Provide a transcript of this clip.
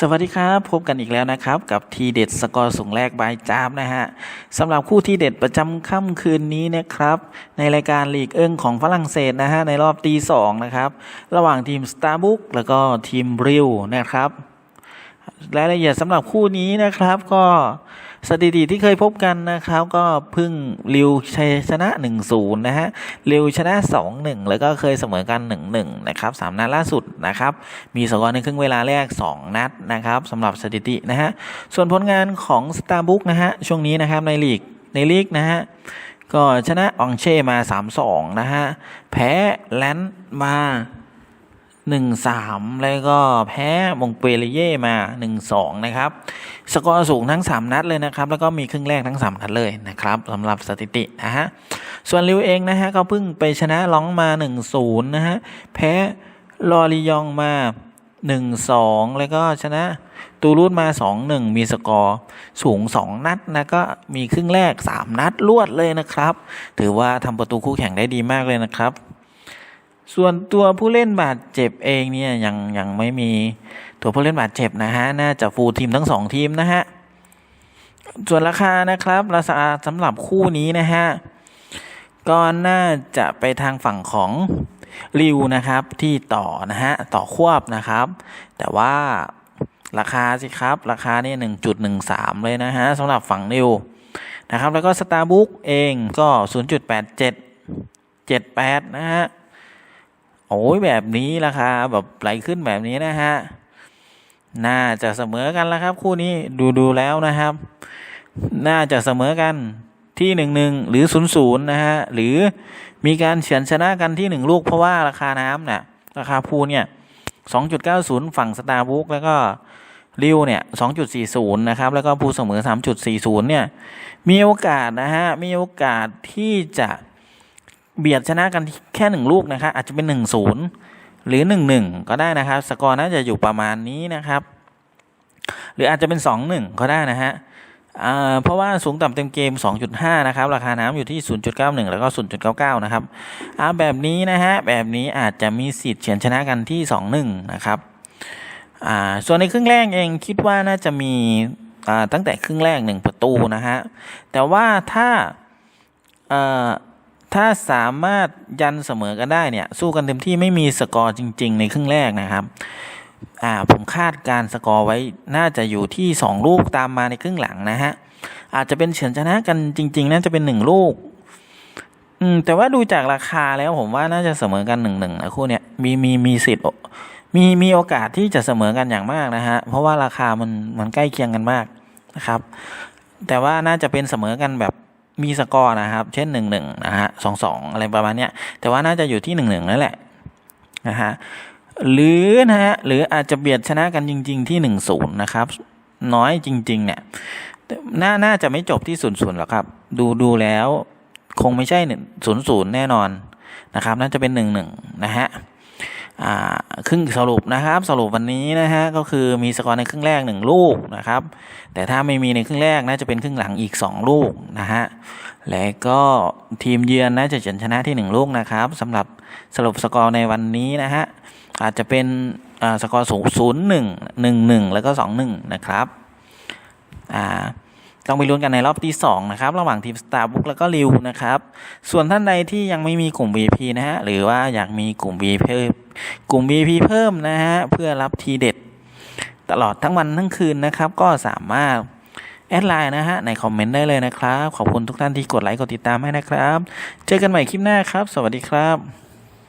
สวัสดีครับ พบกันอีกแล้วนะครับ กับทีเด็ดสกอร์สูงแรกบายจามนะฮะสำหรับคู่ทีเด็ดประจำค่ำคืนนี้นะครับ ในรายการลีกเอิงของฝรั่งเศสนะฮะ ในรอบตีสองนะครับ ระหว่างทีมสตาร์บุกแล้วก็ทีมบริวนะครับรายละเอียดสำหรับคู่นี้นะครับก็ สถิติที่เคยพบกันนะครับก็พึ่งริวชัยชนะ 1-0 นะฮะริวชนะ 2-1 แล้วก็เคยเสมอกัน 1-1 นะครับสามนัดล่าสุดนะครับมีสกอร์ในครึ่งเวลาแรก 2 นัดนะครับสำหรับสถิตินะฮะส่วนผลงานของสตาร์บุกนะฮะช่วงนี้นะครับในลีกในลีกนะฮะก็ชนะอองเช่มา 3-2 นะฮะแพ้แลนด์มา หนึ่งสามแล้วก็แพ้มงเปเรเย่มาหนึ่งสองนะครับ สกอร์สูงทั้งสามนัดเลยนะครับ แล้วก็มีครึ่งแรกทั้งสามนัดเลยนะครับสำหรับสถิตินะฮะ ส่วนลิวเองนะฮะก็เพิ่งไปชนะล้องมาหนึ่งศูนย์นะฮะ แพ้ลอริยองมาหนึ่งสองแล้วก็ชนะตูรูดมาสองหนึ่งมีสกอร์สูงสองนัดนะก็มีครึ่งแรกสามนัดรวดเลยนะครับ ถือว่าทำประตูคู่แข่งได้ดีมากเลยนะครับ ส่วนตัวผู้เล่นบาดเจ็บเองเนี่ยยังยังไม่มีตัวผู้เล่นบาดเจ็บนะฮะน่าจะฟูลทีมทั้งสองทีมนะฮะส่วนราคานะครับ ราคาสำหรับคู่นี้นะฮะก็น่าจะไปทางฝั่งของริวนะครับที่ต่อนะฮะต่อควบนะครับ แต่ว่าราคาสิครับราคาเนี่ยหนึ่งจุดหนึ่งสามเลยนะฮะสำหรับฝั่งริวนะครับแล้วก็สตาร์บุ๊กเองก็ศูนย์จุดแปดเจ็ดเจ็ดแปดนะฮะ โอ้ยแบบนี้ราคาแบบไหลขึ้นแบบนี้นะฮะ น่าจะเสมอกันแล้วครับ คู่นี้ดูดูแล้วนะครับ น่าจะเสมอกันที่หนึ่งหนึ่งหรือศูนย์ศูนย์นะฮะ หรือมีการเฉือนชนะกันที่หนึ่งลูกเพราะว่าราคาน้ำเนี่ยราคาพูเนี่ยสองจุดเก้าศูนย์ฝั่งสตาร์บุ๊กแล้วก็ริวเนี่ยสองจุดสี่ศูนย์นะครับ แล้วก็พูเสมอสามจุดสี่ศูนย์เนี่ย มีโอกาสนะฮะ มีโอกาสที่จะ เบียดชนะกันแค่หนึ่งลูกนะครับอาจจะเป็นหนึ่งศูนย์หรือหนึ่งหนึ่งก็ได้นะครับ สกอร์น่าจะอยู่ประมาณนี้นะครับ หรืออาจจะเป็นสองหนึ่งก็ได้นะฮะเพราะว่าสูงต่ำเต็มเกม 2.5 นะครับ ราคาน้ำอยู่ที่ 0.91 แล้วก็ 0.99 นะครับอาแบบนี้นะฮะ แบบนี้อาจจะมีสิทธิ์เฉือนชนะกันที่ 2-1 นะครับส่วนในครึ่งแรกเองคิดว่าน่าจะมีตั้งแต่ครึ่งแรก 1 ประตูนะฮะ แต่ว่าถ้า ถ้าสามารถยันเสมอกันได้เนี่ย สู้กันเต็มที่ไม่มีสกอร์จริง ๆ ในครึ่งแรกนะครับอ่าผมคาดการสกอร์ไว้น่าจะอยู่ที่ 2 ลูกตามมาในครึ่งหลังนะฮะอาจจะเป็นเฉือนชนะกันจริง ๆ น่าจะเป็น 1 ลูกอืมแต่ว่าดูจากราคาแล้วผมว่าน่าจะเสมอกันหนึ่งหนึ่งนะคู่เนี้ยมีมีมีสิทธิ์มีมีโอกาสที่จะเสมอกันอย่างมากนะฮะเพราะว่าราคามันมันใกล้เคียงกันมากนะครับ แต่ว่าน่าจะเป็นเสมอกันแบบ มีสกอร์นะครับ เช่นหนึ่งหนึ่งนะฮะสองสองอะไรประมาณเนี้ยแต่ว่าน่าจะอยู่ที่หนึ่งหนึ่งนั่นแหละนะฮะหรือนะฮะหรืออาจจะเบียดชนะกันจริง ๆ ที่หนึ่งศูนย์นะครับ น้อยจริง ๆ เนี่ยน่าน่าจะไม่จบที่ศูนย์ศูนย์หรอกครับ ดูดูแล้ว คงไม่ใช่หนึ่งศูนย์ศูนย์แน่นอนนะครับน่าจะเป็นหนึ่งหนึ่งนะฮะ ครึ่งสรุปนะครับ สรุปวันนี้นะฮะก็คือมีสกอร์ในครึ่งแรกหนึ่งลูกนะครับ แต่ถ้าไม่มีในครึ่งแรกน่าจะเป็นครึ่งหลังอีกสองลูกนะฮะและก็ทีมเยือนน่าจะเฉือนชนะที่หนึ่งลูกนะครับสำหรับสรุปสกอร์ในวันนี้นะฮะอาจจะเป็นสกอร์ศูนย์หนึ่งหนึ่งหนึ่งแล้วก็สองหนึ่งนะครับอ่า ต้องไปลุ้นกันในรอบที่ 2 นะครับ ระหว่างทีม Starbucks แล้วก็ริวนะครับ ส่วนท่านใดที่ยังไม่มีกลุ่ม VIP นะฮะ หรือว่าอยากมีกลุ่ม VIP เพิ่ม กลุ่ม VIP เพิ่มนะฮะ เพื่อรับทีเด็ด ตลอดทั้งวันทั้งคืนนะครับ ก็สามารถแอดไลน์นะฮะ ในคอมเมนต์ได้เลยนะครับ ขอบคุณทุกท่านที่กดไลค์กดติดตามให้นะครับ เจอกันใหม่คลิปหน้าครับ สวัสดีครับ